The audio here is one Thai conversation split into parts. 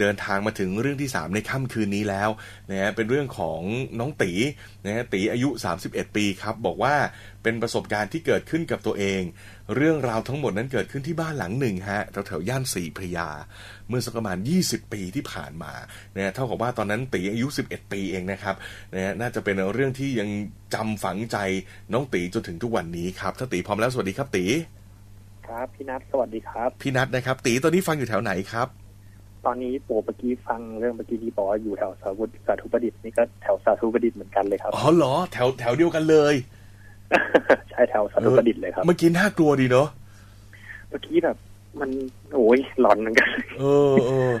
เดินทางมาถึงเรื่องที่ 3 ในค่ำคืนนี้แล้วนะฮะเป็นเรื่องของน้องตีนะฮะตีอายุ 31 ปีครับ บอกว่าเป็นประสบการณ์ที่เกิดขึ้นกับตัวเอง เรื่องราวทั้งหมดนั้นเกิดขึ้นที่บ้านหลังหนึ่งฮะแถวแถวๆย่านสีพระยา เมื่อสักประมาณ 20 ปีที่ผ่านมานะฮะเท่ากับว่าตอนนั้นตีอายุ 11 ปีเองนะครับนะฮะน่าจะเป็นเรื่องที่ยังจำฝังใจน้องตีจนถึงทุกวันนี้ครับถ้าตีพร้อมแล้วสวัสดีครับตี ครับพี่นัทสวัสดีครับ พี่นัทนะครับ ตีตอนนี้ฟังอยู่แถวไหนครับ ตอนนี้โปเมื่อกี้ฟังเรื่องเมื่อกี้ที่บอกว่าอยู่แถวสาธุสาธุประดิษฐ์นี่ก็แถวสาธุประดิษฐ์เหมือนกันเลยครับ อ๋อเหรอ แถวแถวเดียวกันเลย ใช่แถวสาธุประดิษฐ์เลยครับ เมื่อกี้น่ากลัวดีเนาะ เมื่อกี้แบบ มันโอ้ยหลอนเหมือนกัน เออเออ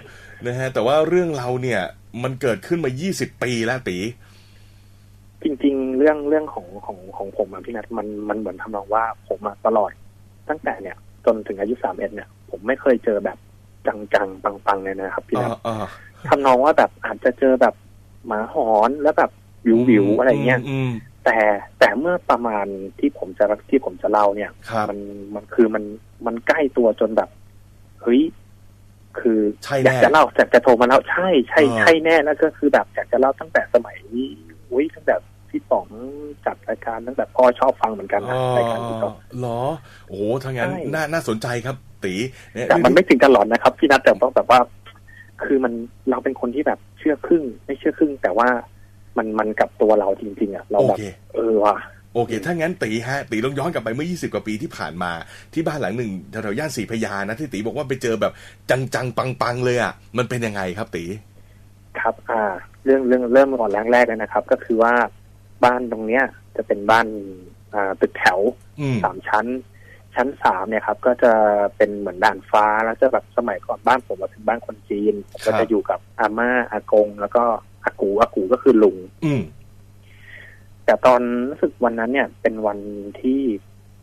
นะฮะ แต่ว่าเรื่องเราเนี่ย มันเกิดขึ้นมา 20 ปีแล้วตีจริง ๆ เรื่องเรื่องของของของผมอะพี่นัทมันมันเหมือนทำนองว่าผมอะตลอดตั้งแต่เนี่ย จนถึงอายุสามเอ็ดเนี่ย ผมไม่เคยเจอแบบ จังๆปังๆเลยนะครับพี่นัทอ่าอ่าทำนองว่าแบบอาจจะเจอแบบหมาหอนแล้วแบบวิววิวๆอะไรเงี้ยอืมแต่แต่เมื่อประมาณที่ผมจะที่ผมจะเล่าเนี่ยครับมันมันคือมันมันใกล้ตัวจนแบบเฮ้ยคือใช่อแน่ยากจะเล่าอยากจะโทรมาเล่าใช่ใช่อ่าใช่แน่แล้วก็คือแบบอยากจะเล่าตั้งแต่สมัยอุ้ยตั้งแต่พี่ป๋องจัดรายการตั้งแต่พ่อชอบฟังเหมือนกันนะรายการพี่ป๋องเหรอ โอ้โหถ้างั้นใช่น่าน่าสนใจครับ ตีเนี่ยแต่มันไม่ถึงกับหลอนนะครับพี่นัทแต่ต้องแบบว่า คือมันเราเป็นคนที่แบบเชื่อครึ่ง ไม่เชื่อครึ่ง แต่ว่ามันมันกับตัวเราจริง ๆอะเราโอแบบเคเออว่ะโอเค ถ้างั้นตีฮะตีลองย้อนกลับไปเมื่อ 20 กว่าปีที่ผ่านมา ที่บ้านหลังหนึ่งแถวๆย่านศรีพระยานะที่ตีบอกว่าไปเจอแบบจังๆ ปังๆ เลยอะ มันเป็นยังไงครับตี ครับ อ่า เรื่องเรื่องเริ่มก่อนแรกแรกเลยนะครับ ก็คือว่าบ้านตรงเนี้ยจะเป็นบ้านอ่าตึกแถวอืมสามชั้น ชั้นสามเนี่ยครับ ก็จะเป็นเหมือนด่านฟ้าแล้วจะแบบสมัยก่อนบ้านผมอะเป็นบ้านคนจีนผมก็จะอยู่กับอาม่าอากง แล้วก็อากูอากูก็คือลุง อืมแต่ตอนรู้สึกวันนั้นเนี่ย เป็นวันที่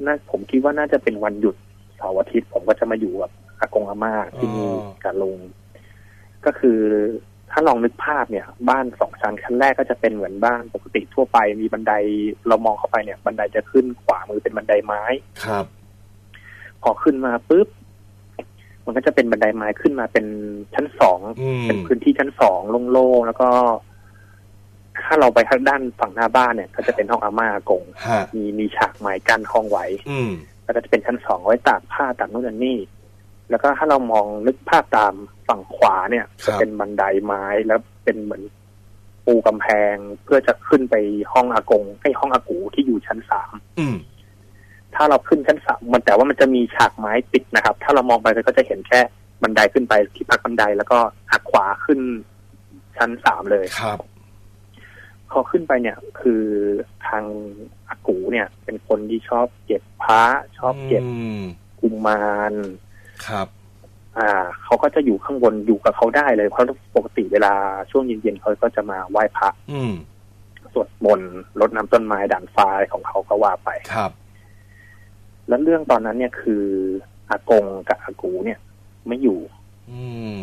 น่าผมคิดว่าน่าจะเป็นวันหยุดเสาร์อาทิตย์ผมก็จะมาอยู่กับอากงอาม่าที่นี่อ๋อกับลุงก็คือถ้าลองนึกภาพเนี่ย บ้านสองชั้นขั้นแรกก็จะเป็นเหมือนบ้านปกติทั่วไป มีบันไดเรามองเข้าไปเนี่ย บันไดจะขึ้นขวามือเป็นบันไดไม้ครับ พอขึ้นมาปุ๊บมันก็จะเป็นบันไดไม้ขึ้นมาเป็นชั้นสองอืมเป็นพื้นที่ชั้นสองโล่งๆแล้วก็ ถ้าเราไปทางด้านฝั่งหน้าบ้านเนี่ย ก็จะเป็นห้องอาม่าอากงฮะมีมีฉากไม้กั้นห้องไว้อืมแล้วก็จะเป็นชั้นสองไว้ตากผ้าตากนู่นตากนี่แล้วก็ถ้าเรามองนึกภาพตามฝั่งขวาเนี่ยครัจะบเป็นบันไดไม้แล้วเป็นเหมือนปูกำแพงเพื่อจะขึ้นไปห้องอากงให้ห้องอากูที่อยู่ชั้นสามอืม ถ้าเราขึ้นชั้นสามมันแต่ว่ามันจะมีฉากไม้ปิดนะครับ ถ้าเรามองไปเราก็จะเห็นแค่บันไดขึ้นไปที่พักบันไดแล้วก็หักขวาขึ้นชั้นสามเลยครับพอขึ้นไปเนี่ย คือทางอากูเนี่ย เป็นคนที่ชอบเก็บพระชอบเก็บมกุมารครับ อ่า เขาก็จะอยู่ข้างบนอยู่กับเขาได้เลยเพราะปกติเวลาช่วงเย็นๆเขาก็จะมาไหว้พระอืมสวดมนต์รดน้ำต้นไม้ด่านฟ้าของเขาก็ว่าไปครับ แล้วเรื่องตอนนั้นเนี่ยคืออากงกับอากูเนี่ย ไม่อยู่ อืม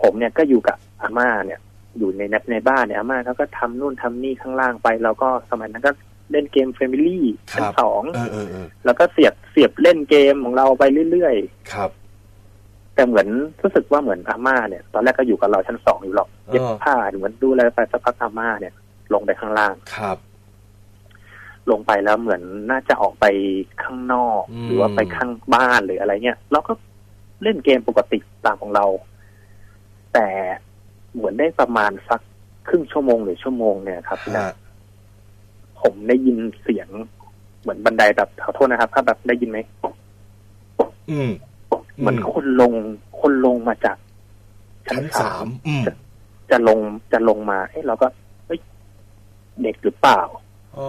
ผมเนี่ยก็อยู่กับอาม่าเนี่ย อยู่ในในบ้านเนี่ยอาม่าเขาก็ทำนู่นทำนี่ข้างล่างไป แล้วก็สมัยนั้นก็เล่นเกมเฟมิลี่คชั้นรับสองเออเออเออแล้วก็เสียบเสียบเล่นเกมของเราไปเรื่อยๆครับ แต่เหมือนรู้สึกว่าเหมือนอาม่าเนี่ย ตอนแรกก็อยู่กับเราชั้นสองอยู่หรอกเย็บเออผ้าเหมือนดูแลไปสักพักอาม่าเนี่ย ลงไปข้างล่างครับ ลงไปแล้วเหมือนน่าจะออกไปข้างนอกอืมหรือว่าไปข้างบ้านหรืออะไรเงี้ยเราก็เล่นเกมปกติตามของเรา แต่เหมือนได้ประมาณสักครึ่งชั่วโมงหรือชั่วโมงเนี่ยครับพี่นัทฮะผมได้ยินเสียงเหมือนบันไดแบบขอโทษนะครับ ถ้าแบบได้ยินไหมอืมเหมือนคนลงคนลงมาจากชั้ชั้นนสาสามมอืมจะลงจะลงมาเอ้เราก็เฮ้ยเด็กหรือเปล่าอ๋อ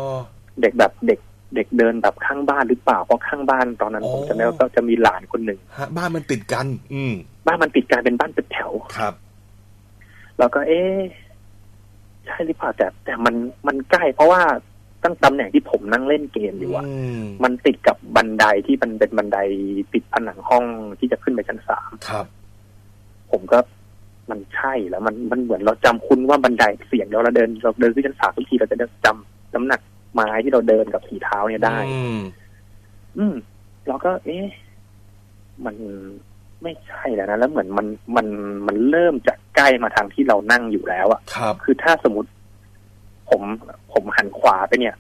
เด็กแบบเด็กเด็กเดินแบบข้างบ้านหรือเปล่าเพราะข้างบ้านตอนนั้นอ๋อผมจำได้ว่าก็จะมีหลานคนหนึ่งฮะบ้านมันติดกัน อืม บ้านมันติดกันเป็นบ้านตึกแถวครับ แล้วก็เอ๊ะใช่หรือเปล่าแต่แต่มันมันใกล้ เพราะว่าตั้งตำแหน่งที่ผมนั่งเล่นเกมอยู่อะอืมมันติดกับบันไดที่มันเป็นบันไดติดผนังห้องที่จะขึ้นไปชั้นสามครับ ผมก็มันใช่แล้ว มันมันเหมือนเราจำคุ้นว่าบันไดเสียงเราเราเดินเราเดินขึ้นชั้นสามทุกทีเราจะได้จำน้ำหนัก ไม้ที่เราเดินกับสีเท้าเนี่ยได้อืมอืมเราก็ เอ๊ะมันไม่ใช่แล้วนะแล้วเหมือนมันมันมันเริ่มจะใกล้มาทางที่เรานั่งอยู่แล้วอะครับคือถ้าสมมติ ผมผมหันขวาไปเนี่ย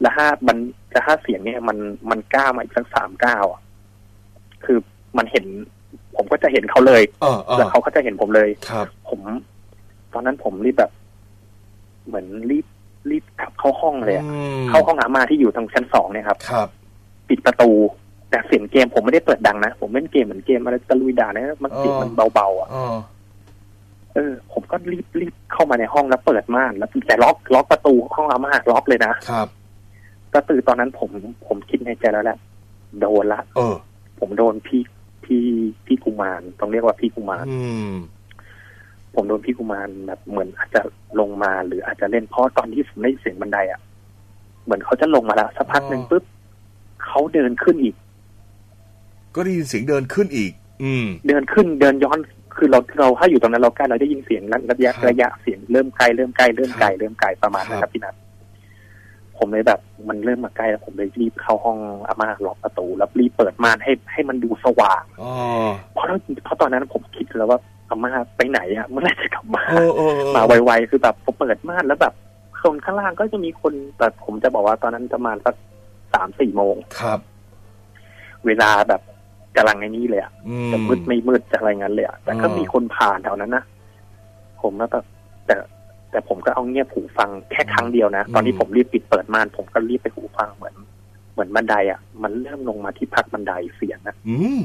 แล้วถ้ามันแล้วถ้าเสียงเนี่ย มันมันก้าวมาอีกสักสามก้าวอะ คือมันเห็น ผมก็จะเห็นเขาเลยเออเออแล้วเขาก็จะเห็นผมเลยครับ ผม ตอนนั้นผมรีบแบบ เหมือนรีบ รีบกลับเข้าห้องเลยอะเข้าห้องอามาที่อยู่ทางชั้นสองเนี่ยครับ ครับ ปิดประตู แต่เสียงเกมผมไม่ได้เปิดดังนะ ผมเล่นเกมเหมือนเกมอะไรตะลุยด่านะมันเสียงมันเบาๆอะเออ ผมก็รีบรีบเข้ามาในห้องแล้วเปิดม่านแล้วแต่ล็อกล็อกประตูห้องอาม่าล็อกเลยนะครับก็ตื่นตอนนั้นผมผมคิดในใจแล้วแหละโดนละ เออ ผมโดนพี่พี่พี่กุมารต้องเรียกว่าพี่กุมารอืม ผมโดนพี่กุมารแบบเหมือนอาจจะลงมาหรืออาจจะเล่นเพราะตอนที่ผมได้ยินเสียงบันไดอะ เหมือนเขาจะลงมาแล้วสักพักหนึ่งอ๋อปุ๊บเขาเดินขึ้นอีก ก็ได้ยินเสียงเดินขึ้นอีก อืม เดินขึ้นเดินย้อนคือเราเราถ้าอยู่ตรงนั้นเราใกล้เราได้ยินเสียงระยะครับระยะเสียงเริ่มไกลเริ่มไกลเริ่มไกลครับเริ่มไกลประมาณนั้นคครัรับบพี่นัทผมเลยแบบ มันเริ่มมาใกล้แล้วผมเลยรีบเข้าห้องอาม่าล็อกประตู แล้วรีบเปิดม่านให้ให้มันดูสว่างอ๋อเพราะเพราะตอนนั้นผมคิดแล้วว่า อาม่าไปไหนอะเมื่อไหรจะกลับมาเออเออเออมาไวๆคือแบบผมเปิดม่านแล้วแบบคนข้างล่างก็จะมีคนแต่ผมจะบอกว่าตอนนั้นประมาณสักสามสี่โมงครับ เวลาแบบกำลังไอ้นี้เลยอะอืจะมืดไม่มืดจะอะไรงั้นเลยอะแต่ก็อ่ามีมีคนผ่านแถวนั้นนะผมแล้วแบบแต่แต่ผมก็เอาเงียบหูฟังแค่ครั้งเดียวนะตอนที่ผมรีบปิดเปิดม่าน ผมก็รีบไปหูฟังเหมือน เหมือนบันไดอะมันเริ่มลงมาที่พักบันไดเสียงนะอืม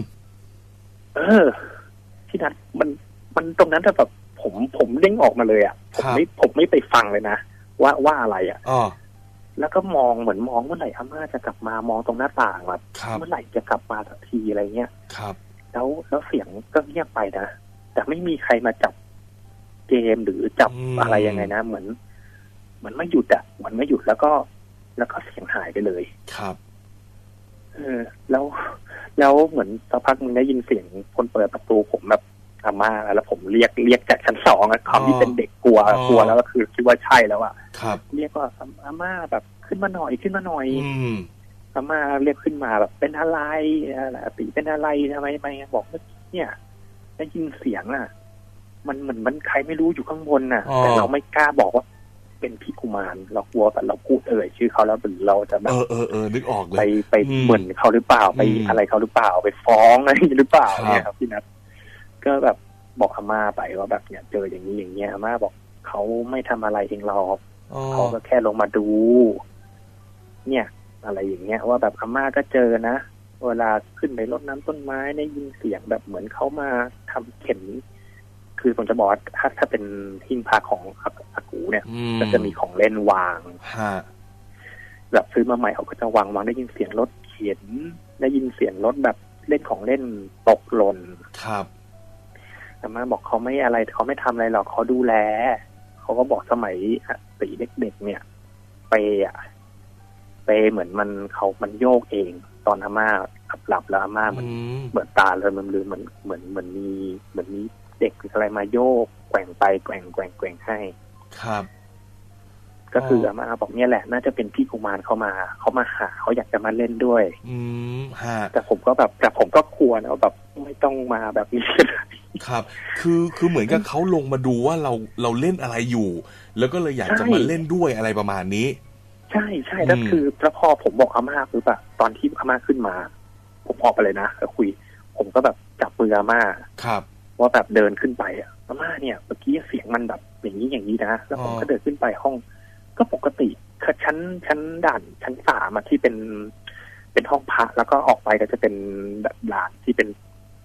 เออ ที่นัดมัน มันตรงนั้นแต่แบบผมผมเด้งออกมาเลยอะผมไม่ผมไม่ไปฟังเลยนะว่าว่าอะไรอะอ๋อแล้วก็มองเหมือนมองเมื่อไหร่อาม่าจะกลับมามองตรงหน้าต่างแบบครับเมื่อไหร่จะกลับมาสักทีอะไรเงี้ยครับ แล้วแล้วเสียงก็เงียบไปนะแต่ไม่มีใครมาจับเกมหรือจับอืมอะไรยังไงนะ เหมือนเหมือนไม่หยุดอะเหมือนไม่หยุดแล้วก็ แล้วก็เสียงหายไปเลยครับเออแล้วแล้วเหมือนสักพักมึงได้ยินเสียงคนเปิดประตูผมแบบ อาม่าแล้วผมเรียกเรียกจากชั้นสองอะความที่เป็นเด็กกลัวอ๋อกลัวแล้วก็คือคิดว่าใช่แล้วอะครับเรียกว่าอาอาม่าแบบขึ้นมาหน่อยขึ้นมาหน่อยอืมอาม่าเรียกขึ้นมาแบบเป็นอะไรอะไรตีเป็นอะไรทำไมทำไมบอกว่าเนี่ยได้ยินเสียงอะ มันเหมือนมันใครไม่รู้อยู่ข้างบนน่ะอ๋อแต่เราไม่กล้าบอกว่าเป็นพี่กุมารเรากลัวแบบเราพูดเอ่ยชื่อเขาแล้วเหมือนเราจะแบเอบอเออเออนึกออกเลไปยไปอืมเหมือนเขาหรือเปล่าไปอืมอะไรเขาหรือเปล่าไปฟ้องอะไรหรือเปล่าครับเนี่ยครับพี่นัท ก็แบบบอกอาม่าไปว่าแบบเนี่ยเจออย่างนี้อย่างเงี้ยอาม่าบอกเขาไม่ทำอะไรเองหรอกอ๋อเขาก็แค่ลงมาดู เนี่ย อะไรอย่างเงี้ย ว่าแบบอาม่าก็เจอนะเวลาขึ้นไปรดน้ำต้นไม้ได้ยินเสียงแบบเหมือนเขามาทำเข็มคือผมจะบอกว่าถ้าถ้าเป็นหิ้งพระของอาอากูเนี่ยอืก็จะมีของเล่นวางฮะแบบซื้อมาใหม่เขาก็จะวางวางได้ยินเสียงรถเข็นได้ยินเสียงรถแบบเล่นของเล่นตกหล่นครับ อาม่าบอกเขาไม่อะไรเขาไม่ทำอะไรหรอกเขาดูแลเขาก็บอกสมัยตีเด็กๆเนี่ย เปย์อะเปย์เหมือนมันเขามันโยกเอง ตอนอาม่าขับหลับแล้วอาม่าเหมือนอืมเหมือนตาเลยมันลืมเหมือนเหมือนเหมือนมีเหมือนมีเด็กหรืออะไรมาโยกแกว่งไปแกว่งแกว่งแกว่งให้ ครับ ก็คือออาม่าบอกเนี่ยแหละ น่าจะเป็นพี่กุมารเขามาเขามาหาเขาอยากจะมาเล่นด้วย อืมฮะแต่ผมก็แบบแต่ผมก็ควรเอาแบบไม่ต้องมาแบบนี้ ครับ คือคือเหมือนกับเขาลงมาดูว่าเราเราเล่นอะไรอยู่ แล้วก็เลยอยากจะใช่มาเล่นด้วยอะไรประมาณนี้ ใช่ใช่แล้วอืมคือแล้วพอผมบอกอาม่าคือแบบตอนที่อาม่าขึ้นมา ผมออกไปเลยนะแล้วคุย ผมก็แบบจับมืออาม่าครับว่าแบบเดินขึ้นไปอะอาม่าเนี่ยเมื่อกี้เสียงมันแบบอย่างนี้อย่างนี้นะแล้วผมอ๋อก็เดินขึ้นไปห้อง ก็ปกติคือชั้นชั้นด่านชั้นสามอะที่เป็นเป็นห้องพระแล้วก็ออกไปก็จะเป็นแบบด่านที่เ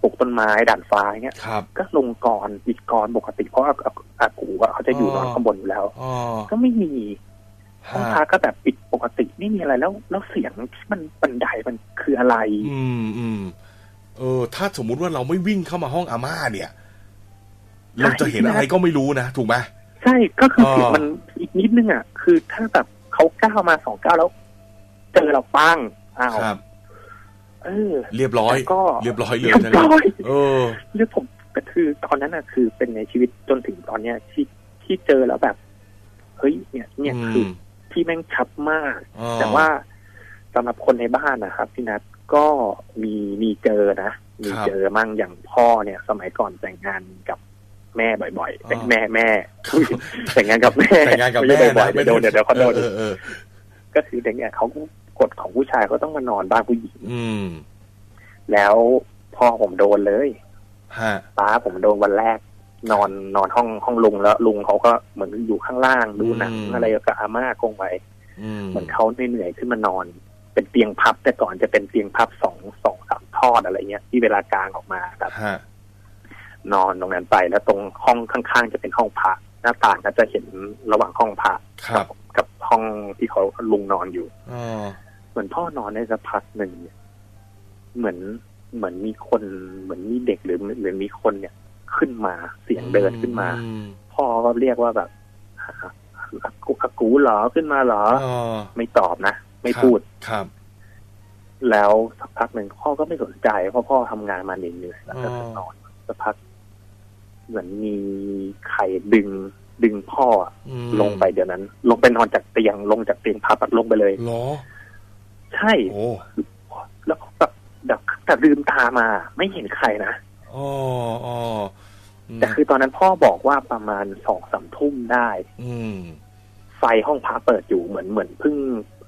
ป็นปลูกต้นไม้ด่านฟ้าอย่างเงี้ยครับก็ลงกรปิดกรปกติเพราะอาอาอากูอะเขาจะอยู่นอนข้างบนอยู่แล้วอ๋อก็ไม่มีห้องฮะพักก็แบบปิดปกติไม่มีอะไรแล้ว แล้วเสียงที่มันบันไดมันคืออะไร อืมอืมเออ ถ้าสมมุติว่าเราไม่วิ่งเข้ามาห้องอาม่าเนี่ย เราจะเห็นอะไรก็ไม่รู้นะถูกไหมใช่ก็คืออ๋อเสียงมันอีกนิดนึงอะคือถ้าแบบเขาก้าวมาสองก้าวแล้ว เจอเราปังอ้าวครับ เออ เรียบร้อยแต่ก็เรียบร้อยเลยเรียบนะร้อยเออเรื่องผมก็คือตอนนั้นอะคือเป็นในชีวิตจนถึงตอนเนี้ยที่ที่เจอแล้วแบบ เฮ้ยเนี่ย เนี่ยคือที่แม่งชัดมากอ๋อแต่ว่าสำหรับคนในบ้านนะครับพี่นัทก็มีมีเจอนะ มีครับเจอมั่งอย่างพ่อเนี่ย สมัยก่อนแต่งงานกับแม่บ่อยๆแต่อ๋อแม่แม่แต่งงานกับแม่แต่งงานกับไม่แม่ใช่บ่นะอยๆเดี๋ยวโดนเดี๋ยวเดี๋ยวเขาโดนเออเออก็คือเด็กเนี่ยเขา กฎของผู้ชายเขาต้องมานอนบ้านผู้หญิงอืม แล้วพ่อผมโดนเลยฮะป้าผมโดนวันแรก นอนนอนห้องห้องลุงแล้วลุงเขาก็เหมือนอยู่ข้างล่างดูหนังอืมอะไรกับอาม่ากงไว้อืมเหมือนเขาเหนื่อยๆขึ้นมานอน เป็นเตียงพับ แต่ก่อนจะเป็นเตียงพับสองสองสามทอดอะไรเงี้ย ที่เวลากลางออกมาครับฮะนอนตรงนั้นไปแล้วตรงห้องข้างๆจะเป็นห้องพระหน้าต่างก็จะเห็นระหว่างห้องพระครับ กับห้องที่เขาลุงนอนอยู่อ๋อ เหมือนพ่อนอนได้สักพักหนึ่งเนี่ยเหมือนเหมือนมีคนเหมือนมีเด็กหรือหรือมีคนเนี่ย ขึ้นมาเสียงเดินขึ้นมาอืมพ่อก็เรียกว่าแบบอากูอากูเหรอขึ้นมาเหรออ๋อไม่ตอบนะไม่พูดครับ แล้วสักพักหนึ่งพ่อก็ไม่สนใจเพราะพ่อทำงานมาเหนื่อยๆแล้วก็อ๋อจะนอนสักพักเหมือนมีใครดึงดึงพ่ออืมลงไปเดี๋ยวนั้น ลงไปนอนจากเตียงลงจากเตียงพับอะลงไปเลยเหรอ ใช่โอ้แล้วก็แบบแบบแต่ลืมตามาไม่เห็นใครนะอ๋ออ๋ออืมแต่คือตอนนั้นพ่อบอกว่าประมาณสองสามทุ่มได้ อืมไฟห้องพักเปิดอยู่เหมือนเหมือนเพิ่ง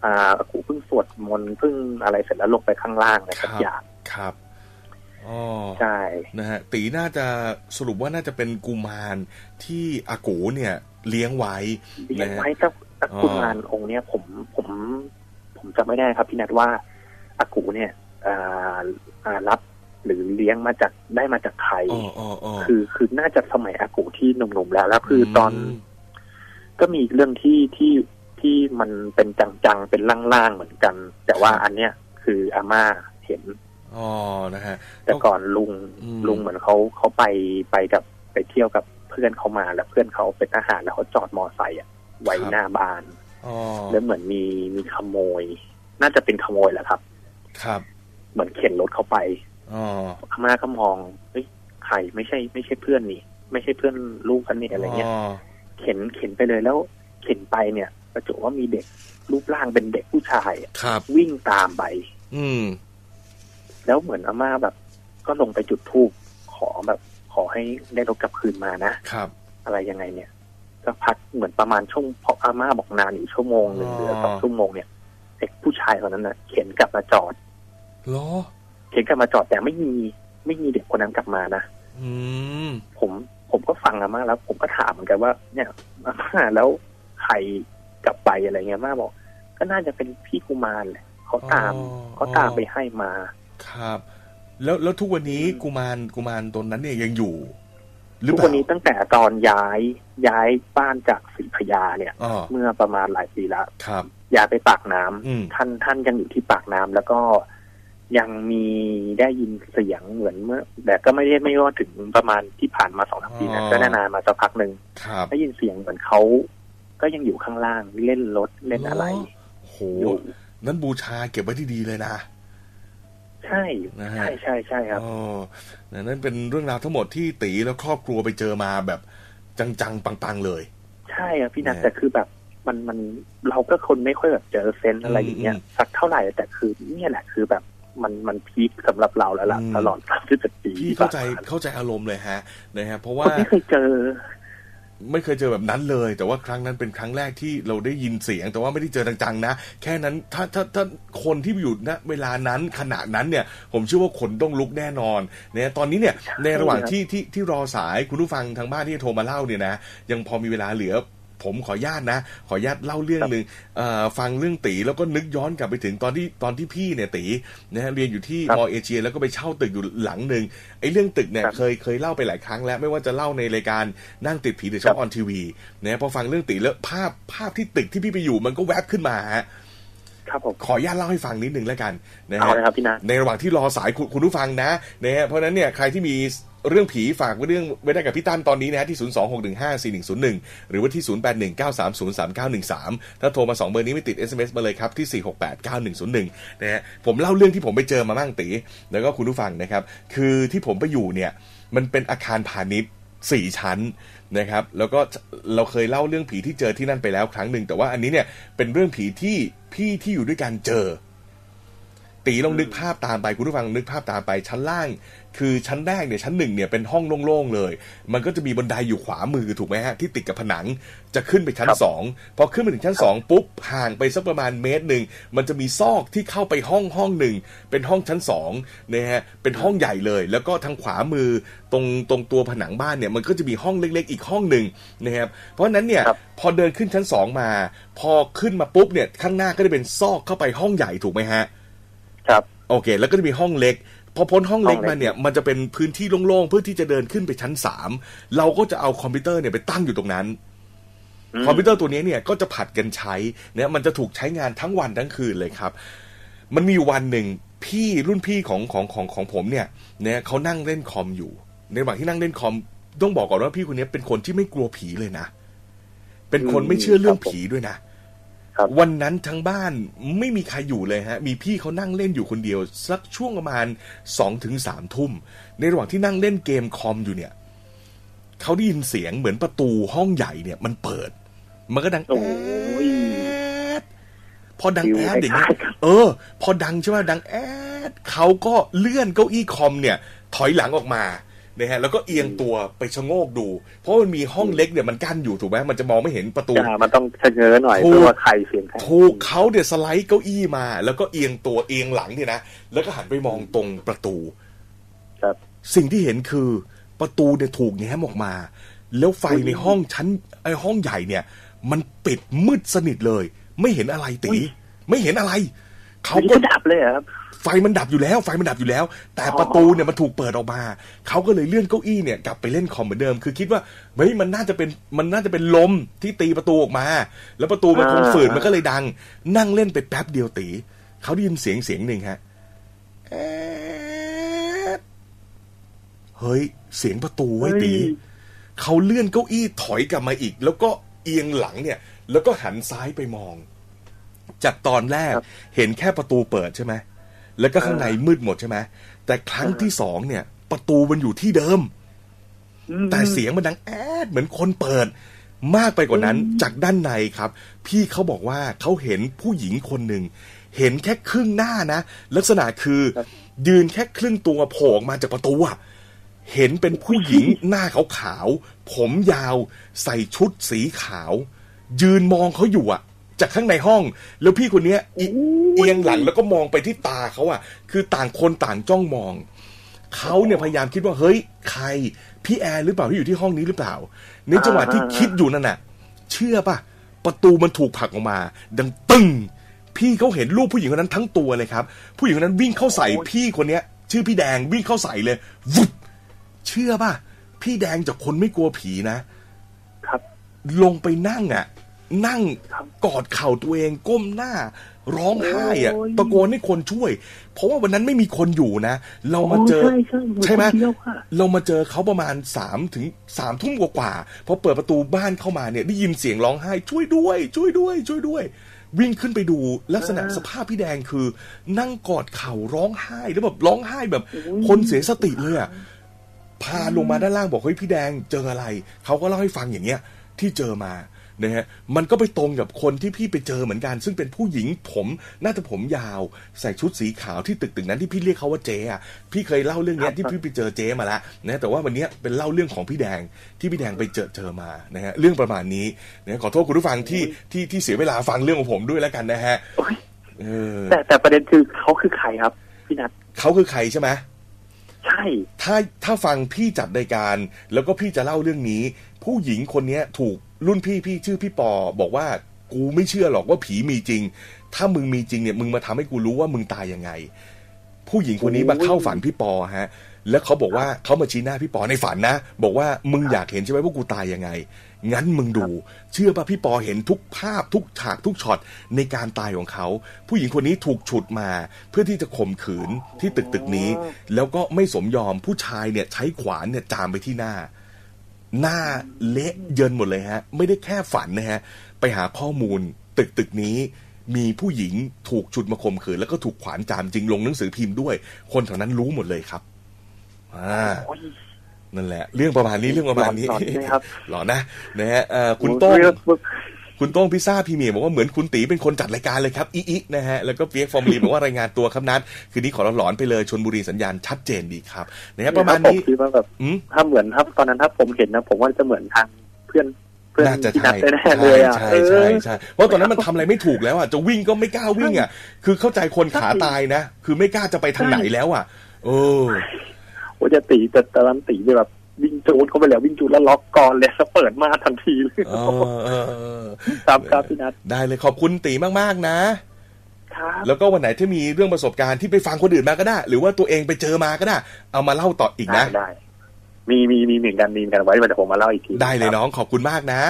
อ่ากูเพิ่งสวดมนต์เพิ่งอะไรเสร็จแล้วลงไปข้างล่างอะไรสักครับอย่างครับอ๋อใช่นะฮะตีน่าจะสรุปว่าน่าจะเป็นกุมารที่อากูเนี่ย เลี้ยงไว้เลี้ยงนะฮะไว้ถ้าถ้าอ๋อคุณงานองค์เนี้ยผมผม ผมจำไม่ได้ครับพี่นัทว่าอากูเนี่ยอ่าอ่ารับหรือเลี้ยงมาจากได้มาจากใครอ๋ออ๋ออ๋อคือคือน่าจะสมัยอากูที่หนุ่มๆแล้ว แล้วคือตอนมก็มีเรื่องที่ที่ที่มันเป็นจังๆ เป็นล่างๆเหมือนกัน แต่ว่าอันเนี้ยคืออาม่าเห็นอ๋อนะฮะ แต่ก่อนลุงอืมลุงเหมือนเขาเขาไปไปกับไปเที่ยวกับเพื่อนเขามาแล้วเพื่อนเขาเป็นทหารแล้วเขาจอดมอไซค์อะไว้หน้าบ้านอ๋อ แล้วเหมือนมีมีขโมย น่าจะเป็นขโมยแหละครับ ครับ เหมือนเข็นรถเขาไปอ๋ออาม่าก็มองเฮ้ยใครไม่ใช่ ไม่ใช่เพื่อนนี่ ไม่ใช่เพื่อนลูกกันนี่อะไรเงี้ยเข็นเข็นไปเลยแล้ว เข็นไปเนี่ยประจวบว่ามีเด็กรูปร่างเป็นเด็กผู้ชายอะครับ วิ่งตามไป อืม แล้วเหมือนอาม่าแบบ ก็ลงไปจุดธูปขอแบบ ขอให้ได้รถกลับคืนมานะครับ อะไรยังไงเนี่ย สักพักเหมือนประมาณช่วงพออาม่าบอกนานอยู่ชั่วโมงหนึ่งอ๋อหรือสองชั่วโมงเนี่ยเด็กผู้ชายคนนั้นน่ะ เข็นกลับมาจอดเหรอ เข็นกลับมาจอดแต่ไม่มีไม่มีเด็กคนนั้นกลับมานะอืมผมผมก็ฟังอาม่าแล้ว ผมก็ถามเหมือนกันว่า เนี่ยอาม่าแล้วใครกลับไปอะไรเงี้ยอาม่าบอก ก็น่าจะเป็นพี่กุมารแหละเขาตามอ๋อเขาตามไปให้มา ครับ แล้วแล้วทุกวันนี้อืมกุมารกุมารตนนั้นเนี่ยยังอยู่หรือ ทุกเปวันล่านี้ตั้งแต่ตอนย้ายย้ายบ้านจากศรีพยาเนี่ยอ๋อเมื่อประมาณหลายปีแล้วครับย้ายไปปากน้ำอืมท่านท่านยังอยู่ที่ปากน้ำแล้วก็ยังมีได้ยินเสียงเหมือนเมื่อ แต่ก็ไม่ได้ไม่ว่าถึงประมาณที่ผ่านมาสองสามปีนะก็นานๆมาสักพักหนึ่งครับได้ยินเสียงเหมือนเขาก็ยังอยู่ข้างล่างเล่นรถเล่นอะไรโหอยู่นั้นบูชาเก็บไว้ที่ดีเลยนะ ใช่นะฮะใช่ใช่ใช่ครับอ๋อนั่นเป็นเรื่องราวทั้งหมดที่ตีแล้วครอบครัวไปเจอมาแบบจังๆปังๆเลย ใช่ครับพี่นัทเนี่ยแต่คือแบบมันมันเราก็คนไม่ค่อยแบบเจอเซนส์อะไรอย่างเงี้ยอืมสักเท่าไหร่แต่คือเนี่ยแหละคือแบบมันมันพีคสำหรับเราแล้วล่ะอืมตลอดสามสิบเจ็ดปีพี่ที่เข้าใจผ่นมเข้าใจอารมณ์เลยฮะนะฮะเพราะคว่านไม่เคยเจอ ไม่เคยเจอแบบนั้นเลย แต่ว่าครั้งนั้นเป็นครั้งแรกที่เราได้ยินเสียง แต่ว่าไม่ได้เจอจังๆนะ แค่นั้นถ้าถ้าถ้าคนที่อยู่ณเวลานั้นขณะนั้นเนี่ย ผมเชื่อว่าขนต้องลุกแน่นอนเนี่ยตอนนี้เนี่ยในระหว่างที่ที่ที่รอสายคุณผู้ฟังทางบ้านที่โทรมาเล่าเนี่ยนะยังพอมีเวลาเหลือ ผมขออนุญาตนะ ขออนุญาตเล่าเรื่องหนึ่งเอ่อฟังเรื่องตีแล้วก็นึกย้อนกลับไปถึงตอนที่ตอนที่พี่เนี่ยตีนะฮะเรียนอยู่ที่ครับมอเอเชีย แล้วก็ไปเช่าตึกอยู่หลังหนึ่งไอ้เรื่องตึกเนี่ยครับเคยเคยเล่าไปหลายครั้งแล้วไม่ว่าจะเล่าในรายการนั่งติดผีหรือช่องออนทีวีนะพอฟังเรื่องตีแล้วภาพภาพที่ตึกที่พี่ไปอยู่มันก็แวบขึ้นมาฮะ ครับผมขออนุญาตเล่าให้ฟังนิดนึงแล้วกันนะเอาฮะเลยครับพี่นัทในระหว่างที่รอสายคุณคุณผู้ฟังนะนะฮะเพราะฉะนั้นเนี่ยใครที่มีเรื่องผีฝากไว้เรื่องไว้ได้กับพี่ตั้นตอนนี้นะฮะที่ 026154101 หรือว่าที่ 0819303913 ถ้าโทรมา 2 เบอร์นี้ไม่ติด SMS มาเลยครับ ที่ 4689101 นะฮะผมเล่าเรื่องที่ผมไปเจอมาบ้างตีแล้วก็คุณผู้ฟังนะครับ คือที่ผมไปอยู่เนี่ยมันเป็นอาคารพาณิชย์สี่ชั้น นะครับ แล้วก็เราเคยเล่าเรื่องผีที่เจอที่นั่นไปแล้วครั้งหนึ่งแต่ว่าอันนี้เนี่ยเป็นเรื่องผีที่พี่ที่อยู่ด้วยกันเจอ ตีลองนึกภาพตามไปคุณผู้ฟังนึกภาพตามไปชั้นล่าง คือชั้นแรกเนี่ยชั้นหนึ่งเนี่ยเป็นห้องโล่งๆเลย มันก็จะมีบันไดอยู่ขวามือถูกไหมฮะที่ติดกับผนังจะขึ้นไปชั้นครับสองพอขึ้นไปถึงชั้นสองปุ๊บห่างไปสักประมาณเมตรหนึ่งมันจะมีซอกที่เข้าไปห้องห้องหนึ่งเป็นห้องชั้นสองนะฮะเป็นห้องใหญ่เลย แล้วก็ทางขวามือตรงตรงตัวผนังบ้านเนี่ยมันก็จะมีห้องเล็ก ๆ อีกห้องหนึ่งนะครับเพราะฉะนั้นเนี่ยครับพอเดินขึ้นชั้นสองมา พอขึ้นมาปุ๊บเนี่ยข้างหน้าก็จะเป็นซอกเข้าไปห้องใหญ่ถูกไหมฮะ ครับ โอเค แล้วก็จะมีห้องเล็ก พอพ้นห้องเล็กห้องเล็กมาเนี่ย มันจะเป็นพื้นที่โล่งๆ เพื่อที่จะเดินขึ้นไปชั้นสามเราก็จะเอาคอมพิวเตอร์เนี่ยไปตั้งอยู่ตรงนั้นคอมพิวเตอร์ตัวนี้เนี่ยก็จะผัดกันใช้เนี่ยมันจะถูกใช้งานทั้งวันทั้งคืนเลยครับ มันมีอยู่วันหนึ่งพี่รุ่นพี่ของของของของผมเนี่ยเนี่ยเขานั่งเล่นคอมอยู่ ในระหว่างที่นั่งเล่นคอมต้องบอกก่อนว่าพี่คนนี้เป็นคนที่ไม่กลัวผีเลยนะ เป็นคนไม่เชื่อเรื่องผีด้วยนะครับ วันนั้นทั้งบ้านไม่มีใครอยู่เลยฮะ มีพี่เขานั่งเล่นอยู่คนเดียว สักช่วงประมาณสองถึงสามทุ่ม ในระหว่างที่นั่งเล่นเกมคอมอยู่เนี่ยเขาได้ยินเสียงเหมือนประตูห้องใหญ่เนี่ย มันเปิด มันก็ดังโอ้ยแอดพอดังแอดอย่างเงี้ยฟิลคล้ายๆกันเออ พอดังใช่ไหมดังแอดเขาก็เลื่อนเก้าอี้คอมเนี่ย ถอยหลังออกมา นะฮะแล้วก็เอียงตัวไปชะโงกดู เพราะมันมีห้องเล็กเนี่ยมันกั้นอยู่ถูกไหมมันจะมองไม่เห็นประตูอ่ามันต้องชะเง้อหน่อยถูกเพื่อว่าใครเสียงใครถูกเขาเดี๋ยสไลด์เก้าอี้มา แล้วก็เอียงตัวเอียงหลังเนี่ยนะแล้วก็หันไปมองตรงประตู ครับ สิ่งที่เห็นคือประตูเนี่ยถูกแง้มออกมา แล้วไฟในห้องชั้นไอห้องใหญ่เนี่ย มันปิดมืดสนิทเลย ไม่เห็นอะไรตีอุ๊ยไม่เห็นอะไรเขาเขาก็ก็ดับเลยเหรอครับ ไฟมันดับอยู่แล้วไฟมันดับอยู่แล้ว แต่อ๋อประตูเนี่ยมันถูกเปิดออกมา เขาก็เลยเลื่อนเก้าอี้เนี่ยกลับไปเล่นคอมเหมือนเดิม คือคิดว่าเฮ้ยมันน่าจะเป็นมันน่าจะเป็นลมที่ตีประตูออกมา แล้วประตูมันคงฝืนมันก็เลยดัง นั่งเล่นไปแป๊บเดียวตี เขาได้ยินเสียงเสียงหนึ่งฮะแอดเฮ้ย เสียงประตูไว้ยตีเฮ้ยเขาเลื่อนเก้าอี้ถอยกลับมาอีก แล้วก็เอียงหลังเนี่ย แล้วก็หันซ้ายไปมอง จากตอนแรกครับเห็นแค่ประตูเปิดใช่ไหม แล้วก็ข้างในมืดหมดใช่ไหมแต่ครั้งอ่าที่สองเนี่ย ประตูมันอยู่ที่เดิมอืมแต่เสียงมันดังแอดเหมือนคนเปิด มากไปกว่านั้นอืมจากด้านในครับ พี่เขาบอกว่าเขาเห็นผู้หญิงคนหนึ่งเห็นแค่ครึ่งหน้านะ ลักษณะคือ ยืนแค่ครึ่งตัวโผล่ออกมาจากประตูอะเห็นเป็นผู้หญิงหน้าขาวๆผมยาว ใส่ชุดสีขาว ยืนมองเขาอยู่อะ จากข้างในห้อง แล้วพี่คนเนี้ยอิเอียงหลังแล้วก็มองไปที่ตาเขาอะคือต่างคนต่างจ้องมองเขาเนี่ยพยายามคิดว่าเฮ้ยใคร พี่แอร์หรือเปล่าที่อยู่ที่ห้องนี้หรือเปล่า ในจังหวะที่คิดอยู่นั่นน่ะ เชื่อป่ะ ประตูมันถูกผลักออกมา ดังตึงพี่เขาเห็นรูปผู้หญิงคนนั้นทั้งตัวเลยครับ ผู้หญิงคนนั้นวิ่งเข้าใส่พี่คนเนี้ย ชื่อพี่แดงวิ่งเข้าใส่เลยวุบเชื่อป่ะ พี่แดงจากคนไม่กลัวผีนะครับ ลงไปนั่งอะ นั่งครับกอดเข่าตัวเองก้มหน้า ร้องไห้อะโอ้ยตะโกนให้คนช่วย เพราะว่าวันนั้นไม่มีคนอยู่นะ เรามาเจอใช่ใช่ใช่ไหมคนเดียวค่ะเรามาเจอเขาประมาณสามถึงสามทุ่มกว่าๆพอเปิดประตูบ้านเข้ามาเนี่ยได้ยินเสียงร้องไห้ช่วยด้วย ช่วยด้วย ช่วยด้วย วิ่งขึ้นไปดูลักษณะอ่าสภาพพี่แดงคือ นั่งกอดเข่าร้องไห้แล้วแบบร้องไห้แบบโอ้ยคนเสียสติเลยอะพาลงมาด้านล่างบอกเฮ้ยพี่แดงเจออะไร เขาก็เล่าให้ฟังอย่างเงี้ย ที่เจอมา นะฮะมันก็ไปตรงกับคนที่พี่ไปเจอเหมือนกัน ซึ่งเป็นผู้หญิงผมน่าจะผมยาว ใส่ชุดสีขาวที่ตึกตึกนั้นที่พี่เรียกเขาว่าเจ๊อะพี่เคยเล่าเรื่องเนี้ยที่พี่ไปเจอเจ๊มาแล้วนะแต่ว่าวันเนี้ยเป็นเล่าเรื่องของพี่แดงที่พี่แดงไปเจอเจอมานะฮะเรื่องประมาณนี้นะขอโทษคุณผู้ฟังที่ที่ที่เสียเวลาฟังเรื่องของผมด้วยแล้วกันนะฮะโอ้ยเออแต่แต่ประเด็นคือเขาคือใครครับพี่นัทเขาคือใครใช่ไหมใช่ ถ้าถ้าฟังพี่จัดรายการ แล้วก็พี่จะเล่าเรื่องนี้ ผู้หญิงคนเนี้ยถูก รุ่นพี่พี่ชื่อพี่ปอบอกว่ากูไม่เชื่อหรอกว่าผีมีจริง ถ้ามึงมีจริงเนี่ยมึงมาทำให้กูรู้ว่ามึงตายยังไง ผู้หญิงคนนี้มาเข้าฝันพี่ปอฮะ แล้วเขาบอกว่าเขามาชี้หน้าพี่ปอในฝันนะ บอกว่ามึงอยากเห็นใช่ไหมว่ากูตายยังไง งั้นมึงดู เชื่อป่ะพี่ปอเห็นทุกภาพทุกฉากทุกช็อตในการตายของเขา ผู้หญิงคนนี้ถูกฉุดมา เพื่อที่จะข่มขืนที่ตึกตึกนี้ แล้วก็ไม่สมยอมผู้ชายเนี่ยใช้ขวานเนี่ยจามไปที่หน้า หน้าเละเยินหมดเลยฮะ ไม่ได้แค่ฝันนะฮะ ไปหาข้อมูลตึกตึกนี้มีผู้หญิงถูกฉุดมาข่มขืนแล้วก็ถูกขวานจามจริงลงหนังสือพิมพ์ด้วย คนแถวนั้นรู้หมดเลยครับอ่าโอ้ยนั่นแหละ เรื่องประมาณนี้เรื่องประมาณนี้หลอนๆใช่ไหมครับหลอนนะนะฮะเอ่อคุณโต้งเรื่อง คุณโต้งพิซซ่าพรีเมียร์บอกว่าเหมือนคุณตีเป็นคนจัดรายการเลยครับอีอีนะฮะแล้วก็เปียกฟอร์มลีบอกว่ารายงานตัวครับนัดคืนนี้ขอหลอนๆไปเลยชนบุรีสัญญาณชัดเจนดีครับนะฮะประมาณนี้ผมคิดว่าแบบอืมถ้าเหมือนถ้าตอนนั้นถ้าผมเห็นนะ ผมว่าจะเหมือนทางเพื่อนเพื่อนน่าจะที่นัใช่ดแน่ๆเลยอะใช่เอใช่อใช่เพราะตอนนั้นมันทำอะไรไม่ถูกแล้วอะจะวิ่งก็ไม่กล้าวิ่งอะ คือเข้าใจคนขาตายนะ คือไม่กล้าจะไปทางไหนแล้วอะ เออโอ้จะตีแต่ตอนนั้นตีไปแบบ วิ่งจูดเข้าไปแล้ววิ่งจูดแล้วล็อกก่อนเลยแล้วเปิดมาทันทีเลยเออเออเออตามครับพี่นัทได้เลยขอบคุณตีมากๆนะ ครับ แล้วก็วันไหนที่มีเรื่องประสบการณ์ที่ไปฟังคนอื่นมาก็ได้ หรือว่าตัวเองไปเจอมาก็ได้ เอามาเล่าต่ออีกได้นะได้มีมีมีเหมือนกันมีเหมือนกันไว้เดี๋ยวผมมาเล่าอีกทีได้เลยน้องขอบคุณมากนะ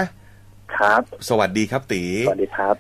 ครับ สวัสดีครับตีสวัสดีครับ